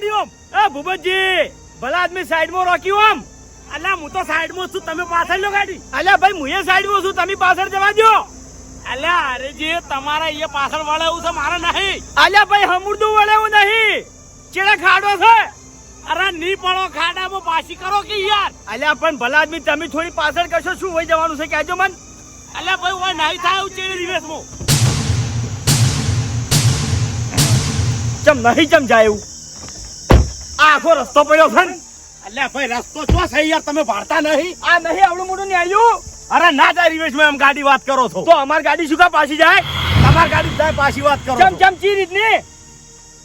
ગાડી ઓમ એ ભૂપતજી, ભલા આદમી સાઈડમાં રોક્યું ઓમ અલ્યા, હું તો સાઈડમાં છું. તમે પાછળ લો ગાડી. અલ્યા, ભાઈ, હું એ સાઈડમાં છું. તમે પાછળ જવા દો અલ્યા, અરે જે, તમારા એ પાછળ વળાવું છે, મારે નહીં. અલ્યા, ભાઈ, હમુરદું વળાવું નહીં. ચેડે ખાડો છે? અરે ની પડો ખાડામાં પાછી કરો કે યાર. અલ્યા, પણ ભલા આદમી, તમે થોડી પાછળ કરશો, શું હોય જવાનું છે? કહેજો મન. અલ્યા, ભાઈ હું નહીં થાય હું ચેડી રિવેશમાં ચમ નહીં ચમ જાય એવું. આખો રસ્તો પડ્યો છે ને. અલ્યા ભાઈ રસ્તો ચો છે યાર? તમે ભરતા નહીં? આ નહીં આવડું મોટું ને આવ્યું અરે ના જાય રિવેશમાં એમ ગાડી વાત કરો છો. તો અમાર ગાડી શું કા પાછી જાય? તમાર ગાડી જાય પાછી વાત કરો ચમ કેમ ચમ ચી રીતની?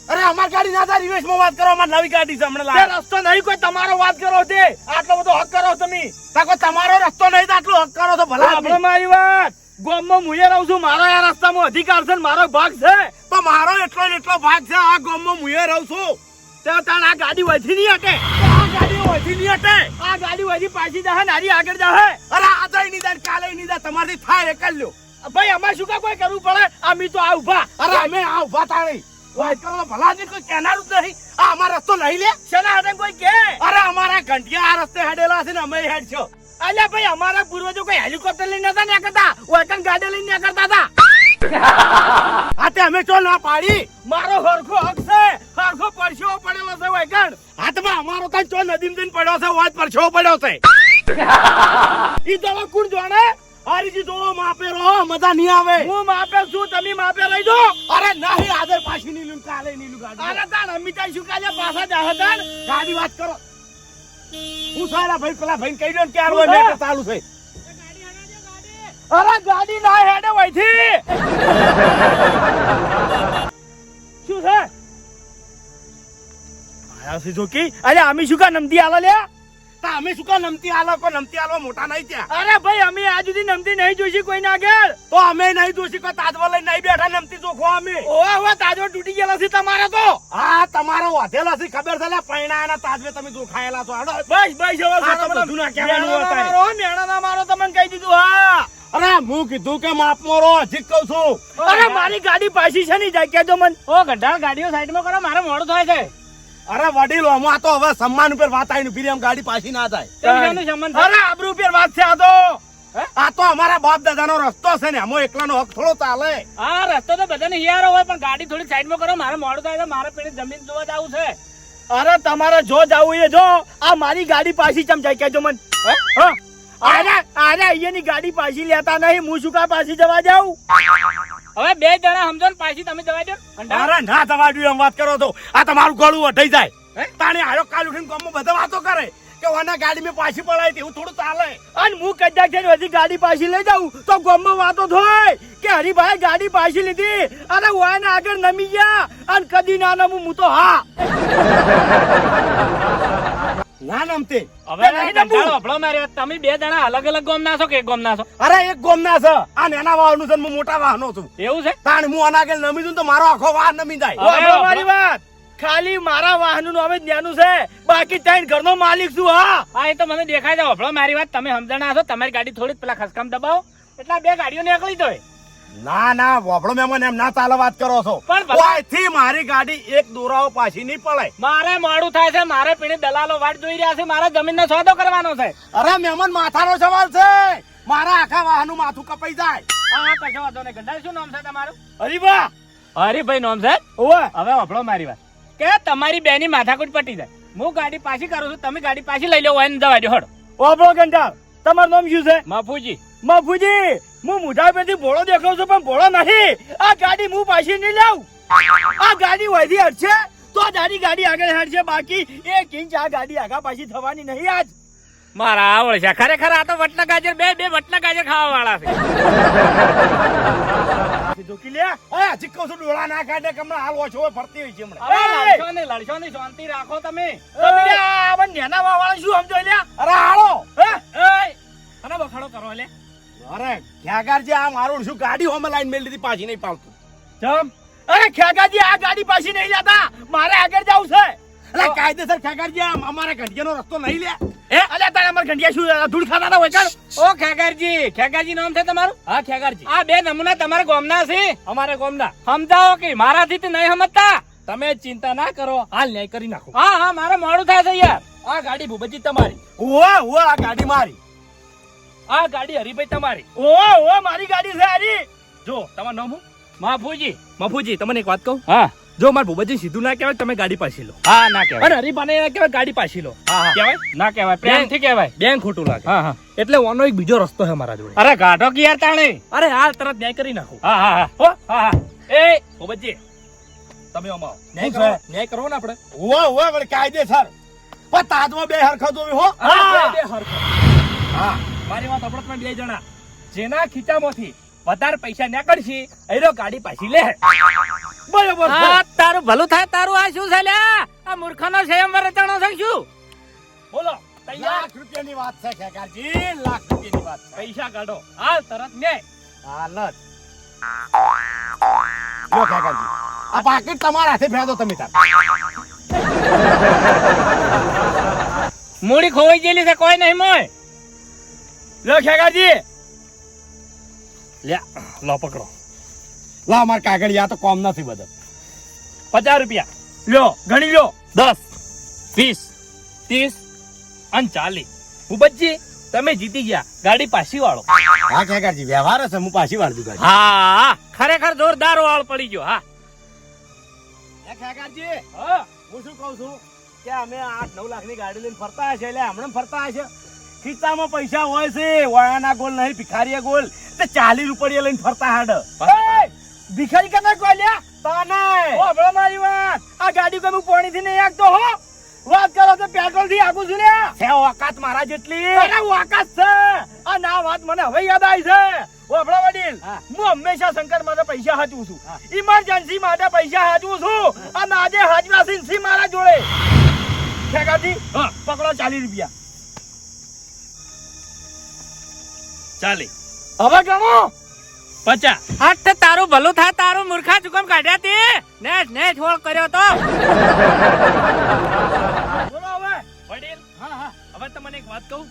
અરે અમાર ગાડી ના જાય રિવેશમાં વાત કરો અમાર નવી ગાડી છે હમણાં તે રસ્તો નહીં કોઈ તમારો વાત કરો તે. આટલો બધો હક કરો તમે. તાકો તમારો રસ્તો નહીં આટલો હક કરો તો ભલા આપણે મારી વાત. ગોમમાં મુયે રહું છું મારો આ રસ્તામાં અધિકાર છે મારો ભાગ છે. તો મારો એટલો એટલો ભાગ છે આ ગોમમાં એ રહું છું. તો તાણ આ ગાડી વધી નહીં હટે? આ ગાડી વધી નહીં હટે? આ ગાડી વધી પાછી જાહે નારી આગળ જાહે. અરે જાય કાલે નહીં જાય તમારથી થાય એ કરી લ્યો. ભાઈ અમારે શું કા કોઈ કરવું પડે? અમે તો આ ઊભા અરે અમે આ ઊભા તાણી વાત કરો ભલા આદમી કોઈ કહેનારું જ નહીં. આ અમારો રસ્તો લઈ લે. શેના હાથે કોઈ કે? અરે અમારા ઘંટિયા આ રસ્તે હેડેલા છે ને અમે હેડ છો અલ્યા ભાઈ અમારા પૂર્વજો કોઈ હેલિકોપ્ટર લઈને નતા નીકળતા વેકન ગાડી લઈને નીકળતા હતા આ તે અમે ચો ના પાડી? મારો હરખો હક છે. હરખો પરસેવો પડેલો છે વેકન હાથમાં અમારો કઈ ચો નદીમ દિન પડ્યો છે વાત પર પડ્યો છે. ઈ હવે કોણ જાણે? હરીજી તો માપે રહો મજા નહીં આવે. હું માપે છું તમે માપે રહી દો અરે નહીં આજે પાછી નીલું કાલે નીલું ગાડી. અરે તાણ અમિતા શું કાલે પાછા જાહે તાણ? ગાડી વાત કરો. હું સારા ભાઈ પેલા ભાઈ કહી દો ને કે આ રોડ છે? ચાલુ છે. અરે ગાડી ના હેડે વઈથી શું છે? જોકી? અરે અમે શું કા નમતી આલો લે તા અમે શું કા નમતી આલો? કો નમતી આલો મોટા નહીં ત્યાં અરે ભાઈ અમે આજ સુધી નમતી નહીં જોઈશી કોઈના આગળ તો અમે નહીં જોઈશી કો તાજવા લઈને નહીં બેઠા નમતી જોખો અમે. ઓવા ઓવા તાજો તૂટી ગયેલા છે તમારે તો. હા તમારો વાધેલા છે ખબર છે લે પૈણાના તાજવે તમે જોખાયેલા છો. હાડો બસ બસ હવે બધું ના કહેવાનું હતા મારો મેણા ના મારો તમને કહી દીધું હા. અરે હું કીધું કે માપ મોરો હજી કઉ કહું છું. અરે મારી ગાડી પાછી છે ને જાય કેજો મન. ઓ ગઢાળ ગાડીઓ સાઈડમાં કરો મારે મોડું થાય છે. અરે વડીલો આમાં તો હવે સન્માન ઉપર વાત આવીને ફરી આમ ગાડી પાછી ના છે? અરે આબરૂ ઉપર વાત છે આ તો. આ તો અમારા બાપ દાદાનો રસ્તો છે ને અમો એકલા નો હક થોડો ચાલે. હા રસ્તો તો બધાને હિયારો હોય પણ ગાડી થોડી સાઈડમાં કરો મારે મોડું થાય તો મારે પેલી જમીન જોવા જવું છે. અરે તમારે જો જવું એ જો આ મારી ગાડી પાછી ચમ જાય કેજો મન. હે? હા? અરે અરે અહીંયાની ગાડી પાછી લેતા નહીં હું શું કા પાછી જવા જાઉં? હવે બે જણા સમજો ને પાછી તમે જવા દો. અરે ના થવા દો એમ વાત કરો તો આ તમારું ગળું વઢાઈ જાય? તાણે આયો કાલ ઉઠીને ગામમાં બધા વાતો કરે કે ઓના ગાડી મેં પાછી પડાવી હતી થોડું ચાલે અને હું કદાચ છે હજી ગાડી પાછી લઈ જાઉં તો ગામમાં વાતો થાય કે હરીભાઈ ગાડી પાછી લીધી અને વાયને આગળ નમી ગયા અને કદી ના નમું હું તો હા ના નમતે હવે મારી વાત. તમે બે જણા અલગ અલગ ગોમના છો કે એક ગોમના છો? અરે એક ગોમના છે. આ નાના વાહનનું છે હું મોટા વાહનો છું. એવું છે? તાણ હું અનાગે આગળ નમી દઉં તો મારો આખો વાહન નમી જાય. હવે. મારી વાત ખાલી મારા વાહનનું જ જ્ઞાનું છે. બાકી ત્રણ ઘરનો માલિક છું હા. હા એ તો મને દેખાય છે. વાપરો મારી વાત. તમે સમજણા છો. તમારી ગાડી થોડી પેલા ખસકામ દબાવો. એટલા બે ગાડીઓ નીકળી જાય ના ના વોબળો મેમન એમ ના ચાલે વાત કરો છો. પણ ઓયથી મારી ગાડી એક દોરાઓ પાછી નહીં પડે? મારે મોડું થાય છે મારે પીણી દલાલો વાટ જોઈ રહ્યા છે મારે જમીનનો સોદો કરવાનો છે. અરે મેમન માથાનો સવાલ છે. મારા આખા વાહનનું માથું કપાઈ જાય. હા કશો વાંધો નહીં. ગંડા શું નામ છે તમારું? હરિભા હરીભાઈ નામ છે? ઓવે! હવે વાપરો મારી વાત. કે તમારી બેની માથાકૂટ પટી જાય. હું ગાડી પાછી કરું છું તમે ગાડી પાછી લઈ લો હોય ને જવા દો હડો વાપરો ગંડા તમારું નામ શું છે? મફુજી. મફુજી! હું મોઢા પરથી ભોળો દેખાવ છું પણ ભોળો નહીં. આ ગાડી હું પાછી નહીં લાવ. આ ગાડી વધી હટશે તો આની ગાડી આગળ હટશે બાકી એક ઇંચ આ ગાડી આગા પાછી થવાની નહીં આજ. મારા આવડ છે ખરેખર આ તો વટના ગાજર બે બે વટના ગાજર ખાવા વાળા છે ધોકી લે. અરે હજી કહું છું ડોળા ના કાઢે કે હમણાં હાલ ઓછો ફરતી હોય છે હમણાં. લડશો નહીં લડશો ને શાંતિ રાખો તમે. તો આ બંને નેના વાળા શું સમજો લ્યા? અરે હાલો. હે? અને બખાડો કરો લે અરે ખ્યાગારજી આ મારું શું ગાડી હોમે લાઈન મેળ દીધી પાછી નહીં પાલતું જમ અરે ખ્યાગારજી આ ગાડી પાછી નહીં લેતા. મારે આગળ જવું છે. અરે કાયદેસર ખ્યાગારજી આ અમારા ઘંટિયાનો રસ્તો નહીં લે. એ અલ્યા તારે અમાર ઘંટિયા શું ધૂળ ખાતા ના હોય કર ઓ ખ્યાગારજી ખ્યાગારજી નામ છે તમારું? હા ખ્યાગારજી આ બે નમૂના તમારા ગોમના છે. અમારે ગોમના. સમજાવો કે મારાથી તો નહીં સમજતા? તમે ચિંતા ના કરો હાલ ન્યાય કરી નાખો. હા હા મારે મોડું થાય છે યાર. આ ગાડી ભૂપતજી તમારી. ઓવે ઓવે આ ગાડી મારી. આ ગાડી હરીભાઈ તમારી. ઓ ઓ મારી ગાડી છે હરી. જો તમારું નામ હું માફુજી માફુજી તમને એક વાત કહું? હા. જો મારા ભૂપતજી સીધું ના કહેવાય તમે ગાડી પાછી લો. હા ના કહેવાય. અને હરીફાને ના કહેવાય ગાડી પાછી લો. હા હા. કહેવાય? ના કહેવાય. પ્રેમથી કહેવાય. બેંક ખોટું લાગે. હા હા. એટલે ઓનો એક બીજો રસ્તો છે મારા જોડે. અરે ગાઢો કે યાર તાણે? અરે હાલ તરત ન્યાય કરી નાખો. હા હા હા. હો? હા હા. એ ભૂપતજી તમે આમાં ન્યાય કરો? ન્યાય કરો ને આપણે. ઓવે ઓવે પણ કાયદેસર. પણ તાજમાં બે હરખા જોવી હો હા, બે હરખો. હા. મારી વાત તમે બે જણા. જેના ખીચામાંથી વધારે પૈસા નીકળશે એરો ગાડી પાછી લે. બરોબર તારું ભલું થાય તારું આ શું છે લે આ મૂર્ખાનો સંયમ રચાણો છે શું? બોલો લાખ રૂપિયાની વાત છે ખેગારજી લાખ રૂપિયાની વાત છે. પૈસા કાઢો. હાલ તરત ન્યાય. હાલત લો ખેગારજી આ પાકીટ તમારા હાથે ફેંદો તમે તાર. મૂડી ખોવાઈ ગયેલી છે કોઈ નહીં મોય. લો ખેગાજી. લ્યા લો પકડો. લા માર કાગળિયા તો કોમ નથી બધા. પચાસ રૂપિયા. લો ગણી લો દસ વીસ ત્રીસ અને ચાલીસ. ભૂપતજી તમે જીતી ગયા. ગાડી પાછી વાળો. હા ખેગારજી વ્યવહાર હશે હું પાછી દઉં ગાડી. હા ખરેખર જોરદાર વાળ પડી ગયો હા. એ ખેગારજી હા હું શું કહું છું કે અમે આઠ નવ લાખની ગાડી લઈને ફરતા હશે એટલે હમણાં ફરતા હશે. ખિસ્સામાં પૈસા હોય છે વાયાના ગોલ નહીં ભિખારીએ ગોલ. તે ચાલીસ રૂપિયા લઈને ફરતા હાડ. ભિખારી ભિખારી કદા કોલ્યા તને. હમણાં મારી વાત. આ ગાડી કોઈ હું પાણીથી નહીં આગતો હો. વાત કરો તો પેટ્રોલથી આગું છું ને છે ઓકાત મારા જેટલી. અરે ઓકાત છે. આ ના વાત મને હવે યાદ આવી છે. ઓ હમણાં વડીલ હા. હંમેશા શંકર માટે પૈસા હાચવું છું. ઇમરજન્સી માટે પૈસા હાચવું છું. અને આજે હાજરા સિંહ મારા જોડે? ઠેકાથી પકડો ચાલીસ રૂપિયા. ચાલી. હવે ગણો. પચા હાથ તારું ભલું થાય તારું મૂર્ખા ચુકમ કાઢ્યા તે. ને ને છોડ કર્યો તો. બોલો હવે. વડીલ હા હા. હવે તમને એક વાત કહું?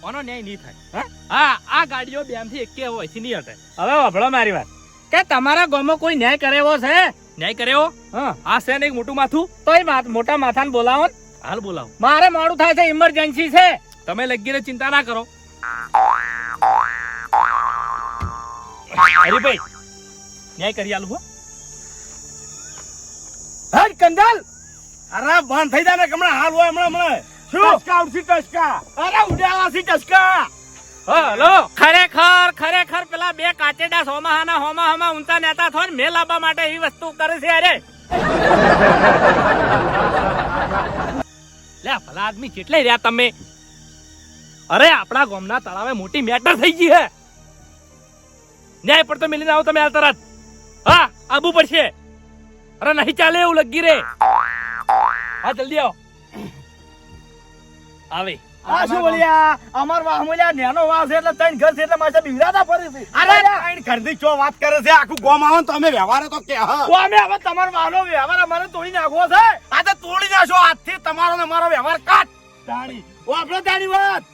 કોનો ન્યાય નહીં થાય. હા? આ ગાડીઓ બેમથી એકે હોય નહીં હટે. હવે વાપરો મારી વાત. કે તમારા ગામમાં કોઈ ન્યાય કરે એવો છે? ન્યાય કરેવો? હા. આ છે ને એક મોટું માથું? તોય એ મોટા માથાને બોલાવો હાલ બોલાવો. મારે મોડું થાય છે ઇમરજન્સી છે. તમે લગીને ચિંતા ના કરો. હરીભાઈ ન્યાય કરી આલું હો. કંદલ અરે બંધ થઈ જાય ને હમણાં હાલ હોય હમણાં હમણાં. શું? ટચકા ઉડશે ટચકા અરે ઉડાવાસી ટચકા હલો. ખરેખર ખરેખર પેલા બે કાચેડા સોમાહાના હોમા હમા ઊંચા નેતા થોય ને મેલ આપવા માટે એ વસ્તુ કરે છે અરે. લે ભલા આદમી કેટલે રહ્યા તમે? અરે આપણા ગામના તળાવે મોટી મેટર થઈ ગઈ હે. ન્યાય પર તો મિલીને આવો તમે હાલ તરત. હા આબુ પડશે. અરે નહીં ચાલે એવું લગી રે. હા જલ્દી આવો. આવે. આ શું બોલ્યા અમાર વાહમોલ્યા નેનો વાસ છે એટલે ત્રણ ઘર છે એટલે માથે બિગડાતા ફરી છે. અરે ત્રણ ઘરની ચો વાત કરે છે? આખું ગોમ આવો તો અમે વ્યવહાર તો કે હા. અમે હવે તમારો વાહનો વ્યવહાર અમારે તોડી નાખવો છે. આ તો તોડી નાખો આજથી તમારો ને મારો વ્યવહાર કાટ તાણી. ઓ આપણો તાણી વાત.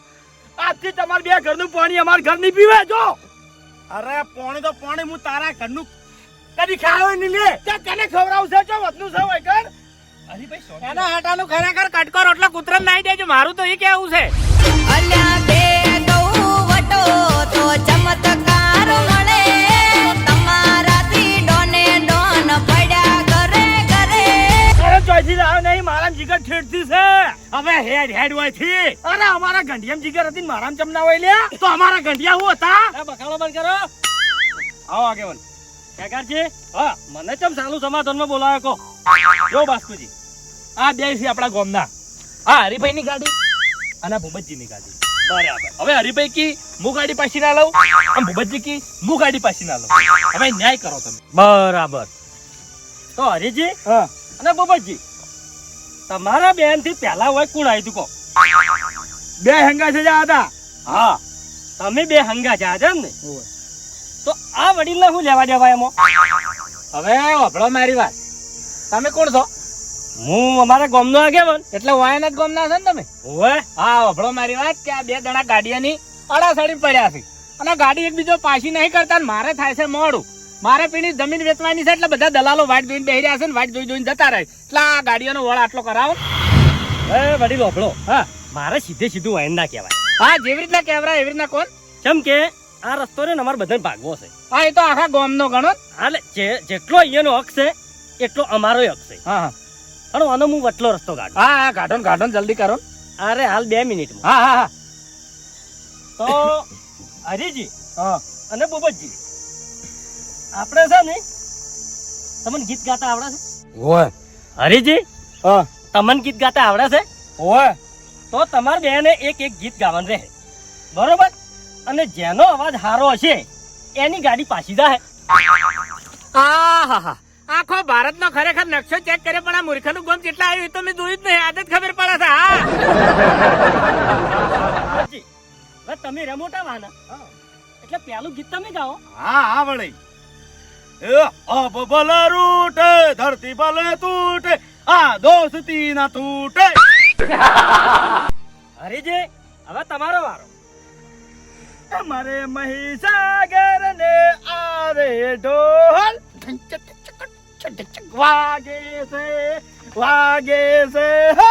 આજથી તમારે બે ઘરનું પાણી અમારા ઘર નહીં પીવે જો. અરે પોણી તો પોણી હું તારા ઘરનું કદી ખાવ નહીં લે. તે તને ખવડાવશે જો વધનું છે હોય કર અરે ભાઈ એના હાટાનું ખરેખર કટકો રોટલા કૂતરાને નાઈ દેજો મારું તો એ કેવું છે. અલ્યા હેડ હેડ હોયથી અરે અમારા ગંઢિયામ જીગર હતી મારામ ચમના હોય લ્યા. તો અમારા ગંઢિયા હું હતા? બખાડો બંધ કરો. આવો આગેવાન. કાકાજી હા. મને ચમ સાલું સમાધાનમાં બોલાવે કો જો બાસ્કુજી આ બે છે આપણા ગોમના. આ હરિભાઈ ની ગાડી અને ભૂપતજી ની ગાડી. બરાબર. હવે હરિભાઈ કી હું ગાડી પાછી ના લઉં? અને ભૂપતજી કી હું ગાડી પાછી ના લઉં? હવે ન્યાય કરો તમે. બરાબર. તો હરિજી હા. અને બબરજી તમારા બેનથી પહેલા હોય કોણ આવ્યું કહો? બે હંગા છે જા હતા હા તમે બે હંગા જા છે ને? તો આ વડીલ શું લેવા દેવા એમાં? હવે અભળો મારી વાત. તમે કોણ છો? હું અમારા ગામનો આગેવાન. એટલે વાયન જ ગમના છે ને તમે? ઓએ હા અભળો મારી વાત કે આ બે દડા ગાડીયાની અડાસડી પડ્યા છે. અને ગાડી એકબીજો પાછી નહીં કરતા ને મારે થાય છે મોડું. મારે પીણી જમીન વેચવાની છે એટલે બધા દલાલો વાટ જોઈને બેહી રહ્યા છે ને વાટ જોઈ જોઈને જતા રહે. એટલે આ ગાડીઓનો વળ આટલો કરાવો. એ વડી લોભળો હા મારે સીધે સીધું વાયન ના કહેવાય. હા જેવી રીતના કેવરા એવી રીતના કોણ? કેમ કે આ રસ્તો ને અમારે બધાને ભાગવો છે. હા એ તો આખા ગામનો ગણો હાલે જે જેટલો અહીંયાનો હક છે એટલો અમારો હક છે. હા હા. અને આનો હું વટલો રસ્તો કાઢું. હા હા કાઢો ને કાઢો ને જલ્દી કરો. અરે હાલ બે મિનિટમાં. હા હા હા. તો હરીજી હા. અને બોબતજી આપણે છે ને તમને ગીત ગાતા આવડે છે? ઓય હરીજી? હા. તમને ગીત ગાતા આવડે છે? ઓય તો તમાર બેને એક એક ગીત ગાવાનું રહે. બરોબર? અને જેનો અવાજ સારો હશે એની ગાડી પાછી જાય આહાહા. આખો ભારતનો ખરેખર નકશો ચેક કરે પણ આ મૂર્ખનું ગોમ કેટલા આવ્યું એ તો મેં જોયું જ નહીં. આદત ખબર પડે છે હા. તમે રમોટા વાના એટલે પેલું ગીત તમે ગાઓ. હા હા વળી. અબ બલ રૂટે ધરતી બલ તૂટે આ દોસ્તી ના તૂટે. હરીજી હવે તમારો વારો. તમારે મહીસાગર ને આરે ઢોલ. વાગે છે વાગે છે હે.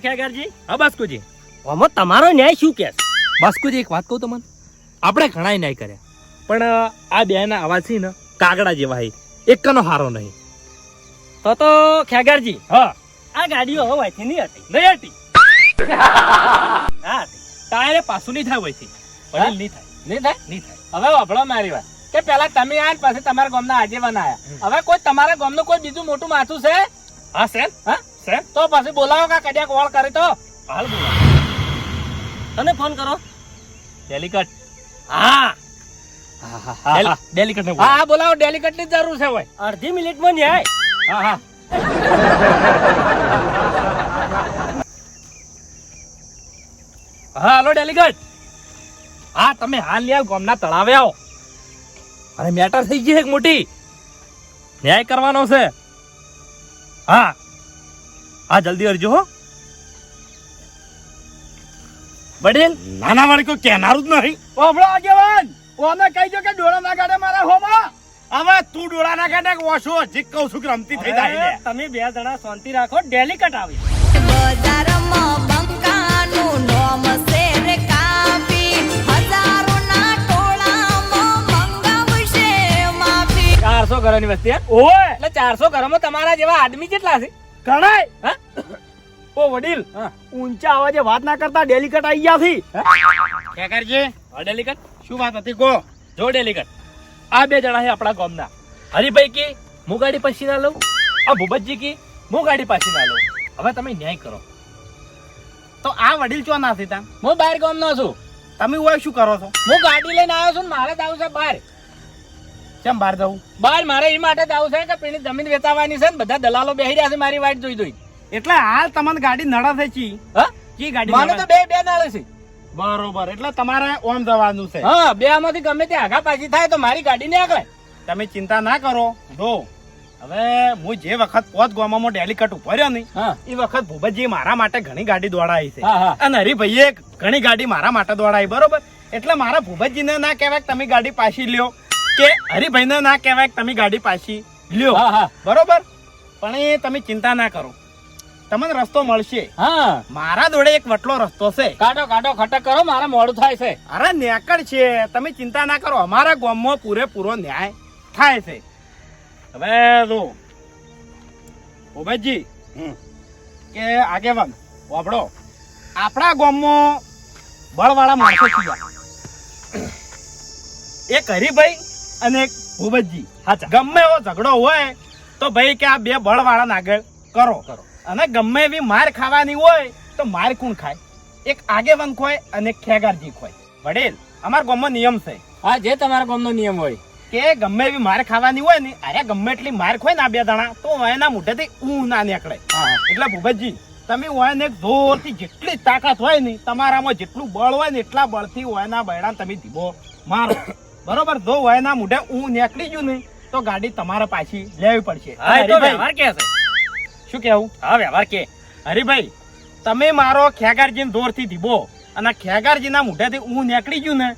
ખેગરજી? હા બાસ્કુજી. ઓમો તમારો ન્યાય શું કે બસકુજી એક વાત કહું તમને. આપણે ઘણા ન્યાય કર્યા. પણ આ બે ના અવાજ છે ને કાગડા જેવા હે. એકનો હારો નહીં. તો તો ખેગારજી હા. આ ગાડીઓ હવે વાયથી નહીં હતી. નહીં હતી. હા તારે પાછું નહીં થાય વયથી. વડીલ નહીં થાય. નહીં થાય? નહીં થાય. હવે વાપડો મારી વાત. કે પેલા તમે આયા ને પછી તમારા ગામના આગેવાન આયા. હવે કોઈ તમારા ગામનું કોઈ બીજું મોટું માથું છે? હા સેન હા? સેન તો પછી બોલાવો કા કડિયા કોલ કરે તો. હાલ બોલાવો. તને ફોન કરો. ડેલિકટ હા હા. ડેલિકટ ને હા. બોલાવો. ડેલિકેટની જરૂર છે હોય. અડધી મિનિટમાં ન્યાય. હા હા. હા હાલો ડેલિગેટ. હા તમે હાલ લ્યા ગામના તળાવે આવો. અરે મેટર થઈ ગઈ છે એક મોટી. ન્યાય કરવાનો છે. હા. હા જલ્દી અરજો હો. વડીલ? નાના વાળી કોઈ કહેનારું જ નહીં. આગેવાન! ઓને કહી દો કે ડોળા ના ગાડે મારા હોમાં? હવે તું ડોળા ના કાઢે ઓછો? હજી કહું છું કે રમતી થઈ જાય તમે બે જણા શાંતિ રાખો ડેલિકટ આવી. બજારમાં બંકાનું નોમ શેર કાપી. હજારોના ટોળામાં મંગાવશે માફી. ઘરોની વસ્તી હે? ઓય! એટલે ચારસો ઘરોમાં તમારા જેવા આદમી કેટલા છે? ઘણાય? હા? ઓ વડીલ ઊંચા અવાજે વાત ના કરતા ડેલિકટ આવી ગયા થી. ખેકરજી ડેલિકેટ. શું વાત હતી? કો. જો ડેલિકટ. આ બે જણા છે આપણા ગામના. હરિભાઈ કી હું ગાડી પાછી ના લઉં? આ ભૂપતજી કી હું ગાડી પાછી ના લઉં? હવે તમે ન્યાય કરો. તો આ વડીલ ચો ના થતા હું બહાર ગામનો છું. તમે હોય શું કરો છો? હું ગાડી લઈને આવ્યો છું મારે જવું છે બહાર. કેમ બહાર જવું? બહાર મારે એ માટે જવું છે કે પેલી જમીન વેચાવાની છે ને બધા દલાલો બેહી રહ્યા છે મારી વાટ જોઈ જોઈ. એટલે હાલ તમને ગાડી નડા છે હા? કી ગાડી મને તો બે બે નડે છે. બરોબર એટલે તમારે ઓમ જવાનું છે. હા બે આમાંથી ગમે તે આગા પાછી થાય તો મારી ગાડી ને આગળ. તમે ચિંતા ના કરો. જો હવે હું જે વખત પોત ગોમામાં ડેલિકટ ઊભો રહ્યો ને એ વખત ભૂપતજી મારા માટે ઘણી ગાડી દોડાવી છે. અને હરિભાઈએ ઘણી ગાડી મારા માટે દોડાવી બરોબર? એટલે મારા ભૂપતજીને ના કહેવાય તમે ગાડી પાછી લ્યો કે હરિભાઈને ના કહેવાય તમે ગાડી પાછી લ્યો. હા હા. બરોબર? પણ એ તમે ચિંતા ના કરો. તમને રસ્તો મળશે. હા. મારા જોડે એક વટલો રસ્તો છે. કાઢો કાઢો ખટક કરો મારે મોડું થાય છે. અરે નેકળ છે. તમે ચિંતા ના કરો. અમારા ગામમાં પૂરેપૂરો ન્યાય થાય છે. હવે જો ઉમેશજી કે આગેવાન વાપડો. આપણા ગામમાં બળવાળા માણસો છે એક હરિભાઈ અને એક ભૂપતજી ગમે એવો ઝઘડો હોય તો ભાઈ કે આ બે બળવાળા આગળ કરો. કરો. અને ગમે એવી માર ખાવાની હોય તો માર કોણ ખાય? એક આગેવાન ખોય અને ખેગારજી ખોય. વડેલ અમારા ગામનો નિયમ છે. હા જે તમારા ગામનો નિયમ હોય. કે ગમે એવી માર ખાવાની હોય ને અરે ગમે એટલી માર ખોય ને આ બે દાણા તો એના મોઢેથી ઊં ના નીકળે. એટલે ભૂપતજી તમે ઓયને જોરથી જેટલી તાકાત હોય ને તમારામાં જેટલું બળ હોય ને એટલા બળથી ઓયના બૈડા તમે ધીબો મારો. બરોબર? જો ઓયના મોઢે ઊં નીકળી ગયું ને તો ગાડી તમારે પાછી લેવી પડશે. શું કેવું હા વ્યવહાર કે. હરિભાઈ તમે મારો ખેગારજીને દોરથી ધીબો અને ખેગારજીના મોઢેથી ઊં નીકળી ગયું ને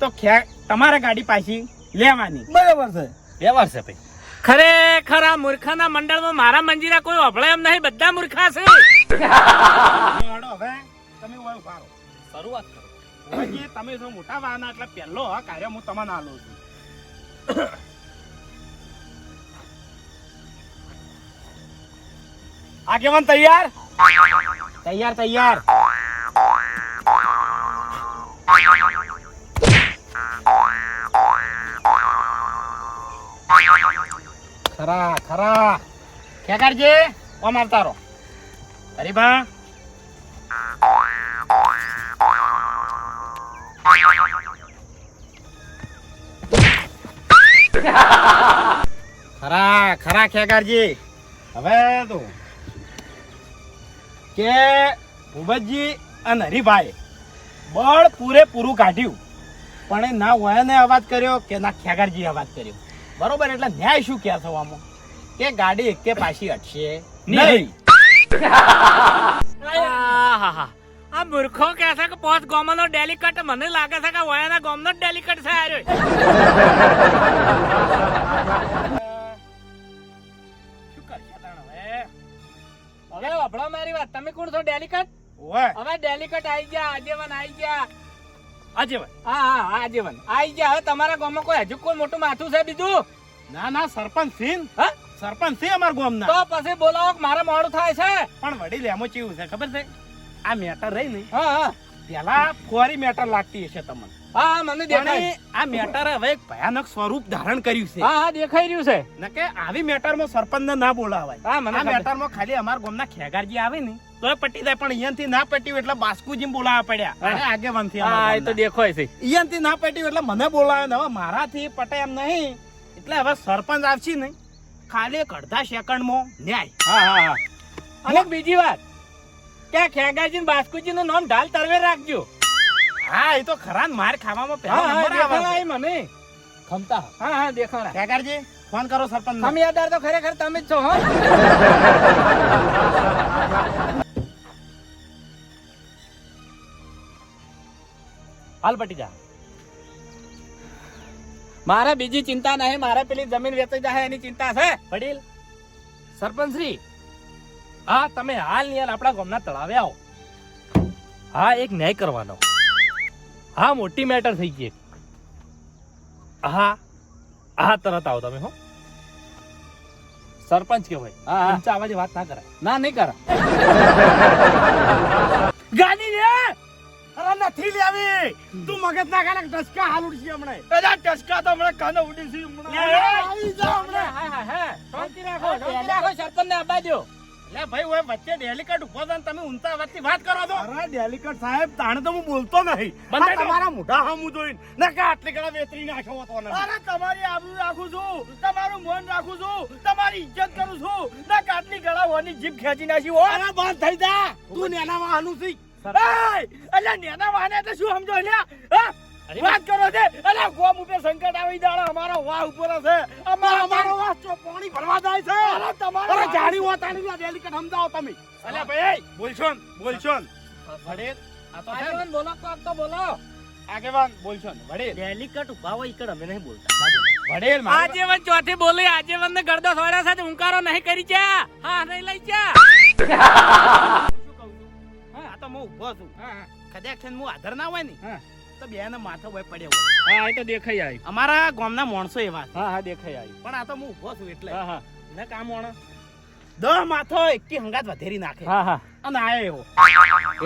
તો ખે તમારે ગાડી પાછી લેવાની. બરાબર છે. વ્યવહાર છે ભાઈ. ખરેખર આ મૂર્ખાના મંડળમાં મારા મંજીરા કોઈ અભળે એમ નહીં બધા મૂર્ખા છે. હવે તમે ઓય શરૂઆત કરો. તમે જો મોટા વાહના એટલે પહેલો કાર્ય હું તમને આલું છું. આગેવાન તૈયાર? તૈયાર તૈયાર. ખરા ખરા. ખેગારજી ઓમ આવતા રહો. હરીભા ખરા ખરા ખેગારજી હવે તો કે ભૂપતજી અને હરિભાઈ બળ પૂરેપૂરું કાઢ્યું. પણ એ ના વયને અવાજ કર્યો કે ના ખેગારજી અવાજ કર્યો. બરોબર, એટલે ન્યાય શું ક્યાં થવામાં કે ગાડી એકે પાછી હટશે નહીં. આ મૂર્ખો કહે છે કે પોચ ગોમનો ડેલિકટ મને લાગે છે કે વયાના ગોમનો ડેલિકટ છે આ હવે વભળો મારી વાત. તમે કોણ છો ડેલિકટ? ઓય. હવે ડેલિકટ આઈ ગયા આજીવન આઈ ગયા. આજેવન હા હા આજીવન આઈ ગયા. હવે તમારા ગામમાં કોઈ હજુ કોઈ મોટું માથું છે બીજું? ના ના સરપંચ સિંહ હા? સરપંચ છે અમાર ગામના. તો પછી બોલાવો કે મારે મોડું થાય છે. પણ વડીલ એમાં કેવું છે ખબર છે? આ મેટર રહી ને હા હા. પેલા ફોરી મેટર લાગતી હશે તમને. હા મને દેખાય. આ મેટર હવે એક ભયાનક સ્વરૂપ ધારણ કર્યું છે. હા હા દેખાઈ રહ્યું છે. ને કે આવી મેટરમાં સરપંચ ના બોલાવાય. હા મને આ. મેટરમાં ખાલી અમાર ગામના ખેગારજી આવે ને તો પટી જાય પણ અહીંયાથી ના પટ્યું એટલે બાસ્કુજી બોલાવા પડ્યા. અરે આગેવાનથી હા એ તો દેખાય છે. અહીંયાથી ના પટ્યું એટલે મને બોલાવે ને હવે મારાથી પટે એમ નહીં. એટલે હવે સરપંચ આવશે ને ખાલી એક અડધા સેકન્ડમાં ન્યાય. હા હા હા. અને બીજી વાત કે ખેગારજી બાસ્કુજી નું નામ ઢાલ તરવે રાખજો. હા એ તો ખરા માર ખાવામાં પહેલો નંબર આવે. મને. ખમતા. હા હા દેખાડા ખેગારજી ફોન કરો સરપંચ તમે યાદાર તો ખરેખર તમે જ છો હો. હાલ પટી જા. મારે બીજી ચિંતા નહીં મારે પેલી જમીન વેચાઈ જાય એની ચિંતા છે. વડીલ સરપંચ શ્રી હા તમે હાલની હાલ આપણા ગામના તળાવે આવો. હા એક ન્યાય કરવાનો. હા મોટી મેટર થઈ ગઈ. હા હા તરત આવો તમે હો. સરપંચ કે ભાઈ હા. ઊંચા અવાજે વાત ના કરાય. ના નહીં કરા ગાડી લે! અરે નથી લેવી. તું મગજ ના ખાને ટસકા હાલ ઉડશે હમણાં. અરે ટસકા તો હમણાં કાને ઉડી છે હમણાં. આવી જા હમણે. હા હા હા શાંતિ રાખો શાંતિ રાખો. સરપંચને આબા દ્યો. લે ભાઈ ઓય વચ્ચે ડેલિકેટ ઊભો છો તમે ઊંચા અવાજથી વાત કરો છો. અરે ડેલિકેટ સાહેબ તાણે તો હું બોલતો નહીં. બંધ તમારા મોઢા હામું જોઈને. ને કે આટલી ઘણા વેતરી નાખ્યો હતો ને અરે તમારી આબરૂ રાખું છું. તમારું મન રાખું છું. તમારી ઇજ્જત કરું છું. ના કે આટલી ઘણા હોની જીભ ખેંચી નાખી હો અરે બંધ થઈ જા. તું નેના વાહનું છે અલ્યા નેના વાહને તો શું સમજો અલ્યા હા? વાત કરો છે. અરે ગોમ ઉપર સંકટ આવી દાડા અમારો વાહ ઉપર છે અમારો અમારો વાહ ચો પાણી ભરવા જાય છે. અરે તમારો અરે જાણી હોતાની ના ડેલિકેટ સમજાવો તમે. અલ્યા ભાઈ બોલશો ને બોલશો ને. વડે આ તો આગેવાન બોલો કોક તો બોલો. આગેવાન બોલશો ને. વડે ડેલિકેટ ઊભા હોય ઈકડ અમે નહીં બોલતા. વડેલ મારી. આજીવન ચોથી બોલે આજેવન ને ગરદો સોડા સાથે હુંકારો નહીં કરી જા હા નહીં લઈ જા વાત શું કહું છું? આ તો હું ઊભો છું. હા કદાચ હું આધર ના હોય ને હા. તો બે ને માથો હોય પડ્યો હા એ તો દેખાઈ આવી અમારા ગામના માણસો એવા હા હા દેખાઈ આવી પણ આ તો હું ઊભો છું એટલે. હા હા. ને કામ મોણો દહ માથો એકી હંગાત વધેરી નાખે. હા હા. અને આ એવો.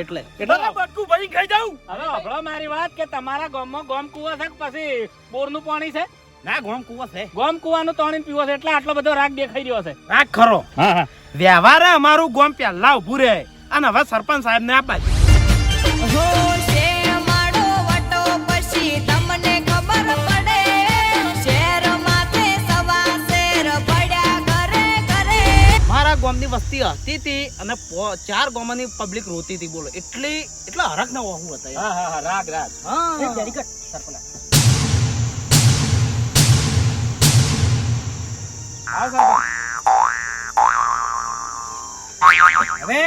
એટલે એટલે બટકું ભાઈ ખાઈ જાઉં. હવે સાંભળો મારી વાત કે તમારા ગામમાં ગોમ કુવો છે કે પછી બોરનું પાણી છે? ના ગોમ કુવો છે. ગોમ કુવાનું પાણી પીવો છે એટલે આટલો બધો રાગ દેખાઈ રહ્યો છે. રાખ ખરો. હા હા. વ્યવહારે અમારું ગોમ પહેલા ઉભું રહે. અને હવે સરપંચ સાહેબ ને આપવા હો ગામની વસ્તી હતી હતી અને ચાર ગામની પબ્લિક રોતી હતી બોલો. એટલી એટલા હરખ ના હોવું હતા હા હા હા રાગ રાગ. હા. આવો સરપલા હવે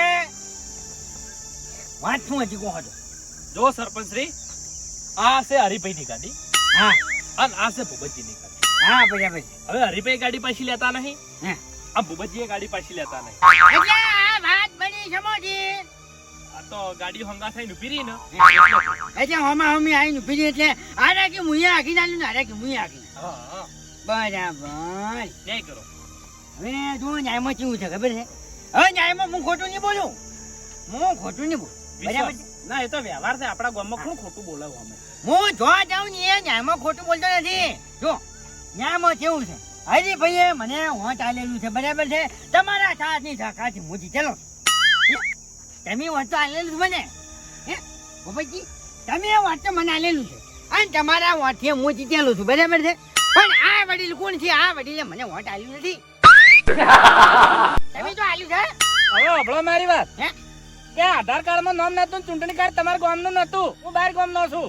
વાત શું હજી કહો છો જો સરપંચ શ્રી આ છે હરિભાઈ ની ગાડી. હા. અને આ છે ભૂપતજીની ગાડી. હા છે. હવે હરીભાઈ ગાડી પાછી લેતા નહીં? હે. આ ભૂપતજીએ ગાડી પાછી લેતા નહીં. એટલે આ વાત બની સમોજી આ તો ગાડી હંગા થઈને ઊભી રહી ને. એટલે હોમાં હોમી આવીને ઊભી રહી એટલે આરે કે મુયા આખી નાલ્યું ને આરે કે મુયા આખી હા હા. બરાબર. ન્યાય કરો. હવે જો ન્યાયમાં કેવું છે ખબર છે? હવે ન્યાયમાં હું ખોટું નહીં બોલું. હું ખોટું નહીં બોલું. બરાબર ના એ તો વ્યવહાર છે. આપણા ગામમાં કોણ ખોટું બોલાવું અમે હું જોવા જાઉં ને એ ન્યાયમાં ખોટું બોલતો નથી. જો ન્યાયમાં કેવું છે? હરી ભાઈએ મને હોંચ આલેલું છે બરાબર છે? તમારા સાથની શાખાથી હું? જીતેલો તમે હોંચ તો આલેલું છે મને. હે? ગોપાલજી તમે હોંચ તો મને આલેલું છે. અને તમારા હોંચથી હું જીતેલું છું બરાબર છે? પણ આ વડીલ કોણ છે? આ વડીલે મને હોંચ આલ્યું નથી. તમે તો આલ્યું છે? હવે હભળો મારી વાત. હે? કે આધાર કાર્ડમાં નામ નતું ચૂંટણી કાર્ડ તમારા ગામનું નતું હું બહાર ગામનો છું.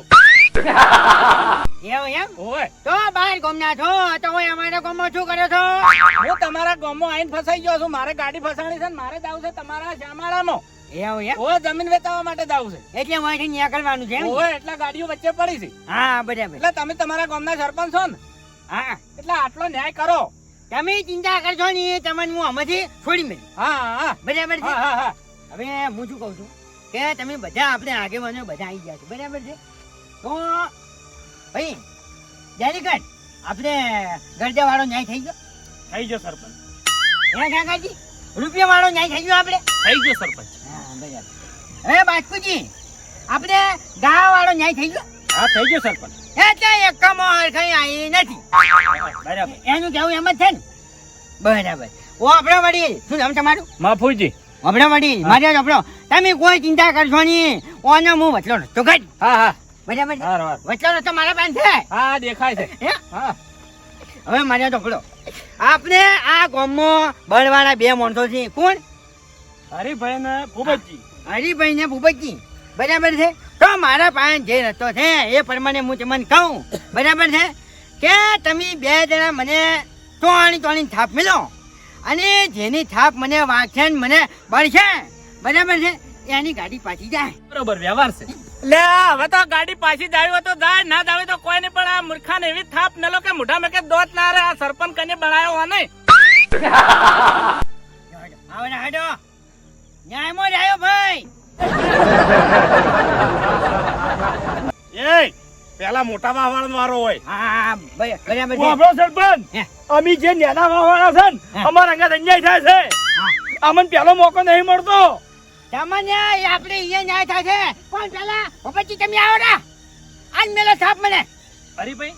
એવું એમ? ઓય તો બહાર ગોમના છો? તો હું અમારા ગોમો શું કર્યો છો? હું તમારા ગોમો આઈને ફસાઈ ગયો છું. મારે ગાડી ફસાણી છે ને મારે જાવ છે તમારા જામાળામાં. એવું એમ? ઓય જમીન વેચાવા માટે જાવ છે એટલે મારે નીકળવાનું છે ઓય એટલે ગાડીઓ વચ્ચે પડી છે. હા બરાબર. એટલે તમે તમારા ગામના સરપંચ છો ને? હા. એટલે આટલો ન્યાય કરો. તમે ચિંતા કરશો ને તમને હું આમાંથી છોડી મેં હા હા. બરાબર છે? હા હા હા. હવે હું શું કહું છું કે તમે બધા આપણે આગેવાનો બધા આવી ગયા છો. બરાબર છે? તો ભાઈ જારી કર આપણે ગરજા વાળો ન્યાય થઈ ગયો? થઈ ગયો સરપંચ. હે કાકાજી રૂપિયા વાળો ન્યાય થઈ ગયો આપણે થઈ ગયો સરપંચ. હા બરાબર. હે બાસ્કુજી આપણે ગા વાળો ન્યાય થઈ ગયો? હા થઈ ગયો સરપંચ. એટલે એકમાં કઈ આવી નથી. બરાબર. એનું કેવું એમ જ છે ને? બરાબર. ઓ આપણો વડીલ શું નામ તમારું? માફુજી. આપણો વડીલ મારે આપણો. તમે કોઈ ચિંતા કરશો નહીં. ઓને હું વચલો રસ્તો કાઢ. હા હા. બરાબર? હા હા મારા પાસે છે. હા દેખાય છે. હા? હવે મારે તો પડો આપણે આ ગામમાં બળવાના બે માણસો છે. કોણ? હરિભાઈ ને ભૂપતજી. હરિભાઈ ને ભૂપતજી. બરાબર છે? તો મારા પાસે જે રસ્તો છે એ પ્રમાણે હું તમને કહું. બરાબર છે? કે તમે બે જણા મને ચોણી ચોણી થાપ મેલો. અને જેની થાપ મને વાંચે મને બળશે. બરાબર છે? એની ગાડી પાછી જાય. બરોબર વ્યવહાર છે. લે હવે તો ગાડી પાછી જાવી તો જાય ના જાવી તો કોઈ નહીં પણ આ મૂર્ખાને એવી થાપ નલો કે મોઢા મેં કે દોત ના રે આ સરપંચ કને બનાયો હોય નહીં. આવે ને હાડો. ન્યાય મો આવ્યો ભાઈ. એ પેલા મોટા વાવાળ મારો હોય. હા ભાઈ બરાબર આપણો સરપંચ. અમી જે નેના વાવાળા છે ને હે. અમારા અંગાત અન્યાય થાય છે. અમને પેલો મોકો નહીં મળતો. તમને આપણે અહીંયા ન્યાય થાય છે. પણ પેલા? પછી તમે આવો ને. આજ મેલો સાપ મને. હરીભાઈ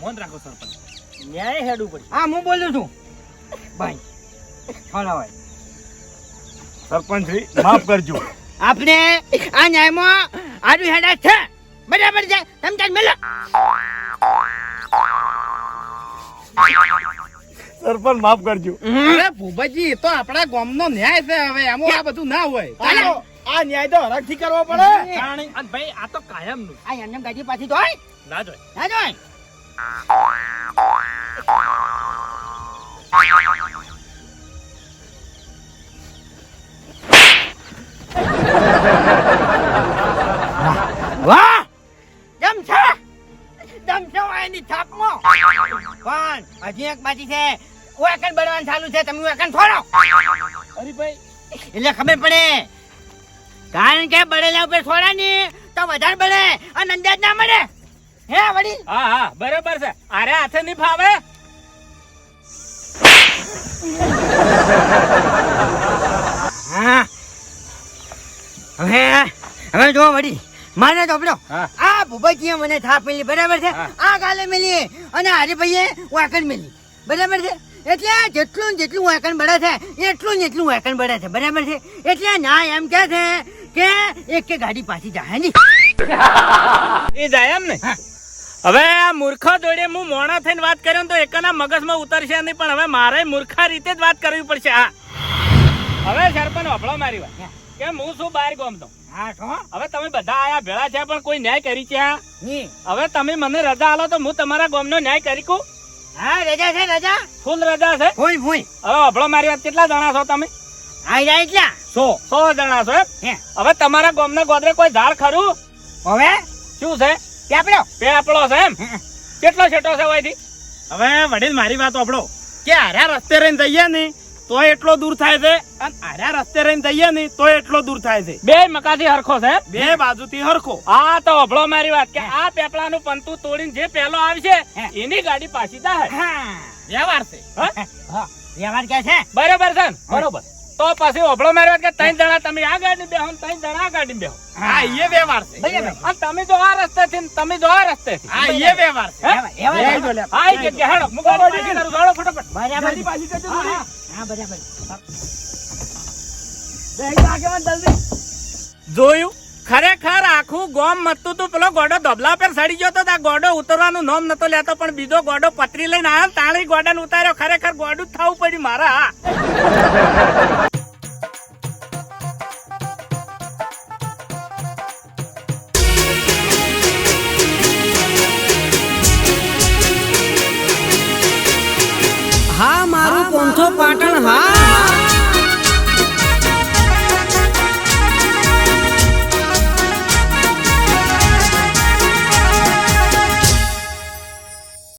મોન રાખો સરપંચ. ન્યાય હેડું પડશે. હા હું બોલું છું. ભાઈ થોડા ભાઈ સરપંચ શ્રી માફ કરજો. આપણે આ ન્યાયમાં આડું હેડા છે. બરાબર છે. તમે તાર મેલો. સરપંચ માફ કરજો. અરે ભૂપતજી તો આપણા ગામનો ન્યાય છે હવે. એમાં આ બધું ના હોય. ચાલો, આ ન્યાય તો હરખથી કરવો પડે. અને ભાઈ આ તો કાયમનું આ એમને ગાડી પાછી તો ના જોય ના જોય વાહ! દમ છે? દમ છે વાહ એની થાપમાં પણ હજી એક બાજી છે. વેકન બળવાનું ચાલુ છે તમે વેકન છોડો હરીભાઈ. એટલે ખબર પડે. કારણ કે બળેલા ઉપર છોડા ની તો વધારે બળે અને અંદાજ ના મળે. હે વડી હા હા બરાબર છે. અરે હાથે નહીં ફાવે? હા. હવે હવે જો વડી મારે તો પડો. આ ભૂપતજીએ મને થાપ મેલી. બરાબર છે? આ ગાલે મેલી અને હરિભાઈએ વાકડ મેલી. બરાબર છે? એટલે જેટલું જેટલું વાંકણ બળે છે એટલું ને એટલું વાકણ બળે છે બરાબર છે? એટલે ના એમ કે છે કે એક કે ગાડી પાછી જાય ની એ જાય એમ ને? હવે આ મૂર્ખા જોડે હું મોણા થઈને વાત કર્યો તો એકના મગજમાં ઉતરશે નહીં પણ હવે મારે મૂર્ખા રીતે જ વાત કરવી પડશે હા. હવે સરપંચ વફળો મારી વાત. કે હું શું બહાર ગમતો હવે તમે બધા આયા ભેળા છે પણ કોઈ ન્યાય કરી છે હવે તમે મને રજા આલો તો હું તમારા ગામનો ન્યાય કરી કું હા રજા છે રજા. ફૂલ રજા છે? ફૂલ ફૂલ હવે વફળો મારી વાત કેટલા જણા છો તમે? આઈ જાય એટલા. સો સો જણા છો હવે તમારા ગામના ગોદરે કોઈ ઝાડ ખરું? હવે? શું છે? ત્યાં પડ્યો પેપળો છે એમ? કેટલો છેટો છે ઓયથી હવે વડીલ મારી વાત સાંભળો કે હારા રસ્તે રહીને જઈએ ને તો એટલો દૂર થાય છે. અને આર્યા રસ્તે રહીને જઈએ ને તો એટલો દૂર થાય છે. બે મકાથી હરખો છે? બે બાજુથી હરખો. આ તો અભળો મારી વાત કે આ પેપલાનું પંતું તોડીને જે પહેલો આવશે એની ગાડી પાછી થાય. વ્યવહાર છે વ્યવહાર કે છે? બરોબર છે બરોબર. તો પછી અભળો મારી કે ત્રણ જણા તમે આ ગાડી બેહો ત્રણ જણા આ ગાડી બેહો. હા. એ વ્યવહાર છે. તમે જો આ રસ્તે થી તમે જો આ રસ્તેથી હા એ વ્યવહાર છે. હા? એ જગ્યા હેડો મુકો પાછી કરું ફટાફટ. બરાબર. ગાડી પાછી કરજો હા. હા. હા બરાબર. જોયું? ખરેખર આખું ગોમ મતું તું. પેલો ગોડો ધબલા પર સડી ગયો તો ગોડો ઉતરવાનું નોમ નતો લેતો, પણ બીજો ગોડો પતરી લઈને આવ્યો તાણી તાળી ઉતાર્યો. ખરેખર ગોડું થવું પડ્યું મારા હા. મારું પોંથો પાટણ, હા.